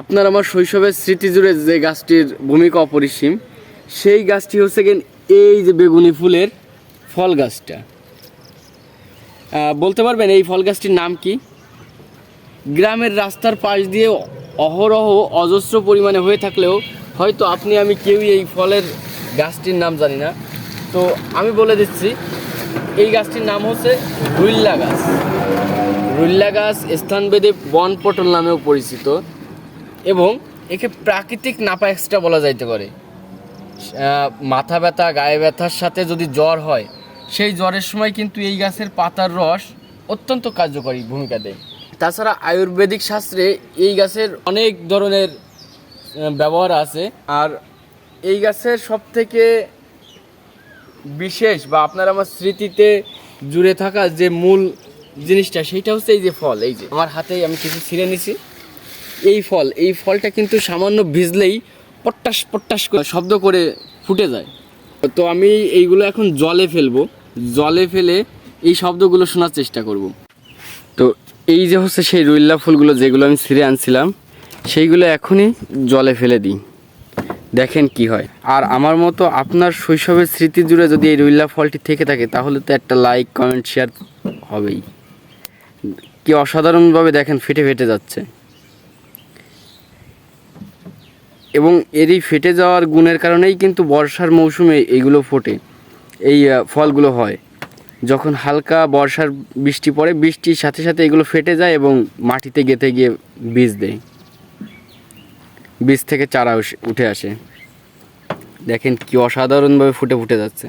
আপনার আমার শৈশবের স্মৃতি জুড়ে যে গাছটির ভূমিকা অপরিসীম, সেই গাছটি হচ্ছে গিয়ে এই যে বেগুনি ফুলের ফল গাছটা। বলতে পারবেন এই ফল গাছটির নাম কি? গ্রামের রাস্তার পাশ দিয়ে অহরহ অজস্র পরিমাণে হয়ে থাকলেও হয়তো আপনি আমি কেউই এই ফলের গাছটির নাম জানি না। তো আমি বলে দিচ্ছি, এই গাছটির নাম হচ্ছে রুইল্লা গাছ। রুইল্লা গাছ স্থানভেদে বন পটল নামেও পরিচিত। এবং একে প্রাকৃতিক নাপা এক্সট্রা বলা যাইতে পারে। মাথা ব্যথা, গায়ে ব্যথার সাথে যদি জ্বর হয়, সেই জ্বরের সময় কিন্তু এই গাছের পাতার রস অত্যন্ত কার্যকরী ভূমিকা দেয়। তাছাড়া আয়ুর্বেদিক শাস্ত্রে এই গাছের অনেক ধরনের ব্যবহার আছে। আর এই গাছের সব থেকে বিশেষ বা আপনার আমার স্মৃতিতে জুড়ে থাকা যে মূল জিনিসটা, সেইটা হচ্ছে এই যে ফল, এই যে। আমার হাতেই আমি কিছু ছিঁড়ে নিছি। এই ফল, এই ফলটা কিন্তু সামান্য ভিজলেই পট্টাস পট্টাস করে শব্দ করে ফুটে যায়। তো আমি এইগুলো এখন জলে ফেলব। জলে ফেলে এই শব্দগুলো শোনার চেষ্টা করব। তো এই যে হচ্ছে সেই রুইল্লা ফুলগুলো যেগুলো আমি ছিঁড়ে আনছিলাম, সেইগুলো এখনই জলে ফেলে দিই। দেখেন কি হয়। আর আমার মতো আপনার শৈশবের স্মৃতি জুড়ে যদি এই রুইল্লা ফলটি থেকে থাকে, তাহলে তো একটা লাইক, কমেন্ট, শেয়ার হবেই। কি অসাধারণভাবে দেখেন ফেটে ফেটে যাচ্ছে। এবং এরই ফেটে যাওয়ার গুণের কারণেই কিন্তু বর্ষার মৌসুমে এইগুলো ফোটে, এই ফলগুলো হয়। যখন হালকা বর্ষার বৃষ্টি পড়ে, বৃষ্টির সাথে সাথে এগুলো ফেটে যায় এবং মাটিতে গেঁথে গিয়ে বীজ দেয়। বীজ থেকে চারা উঠে আসে। দেখেন কি অসাধারণভাবে ফুটে ফুটে যাচ্ছে।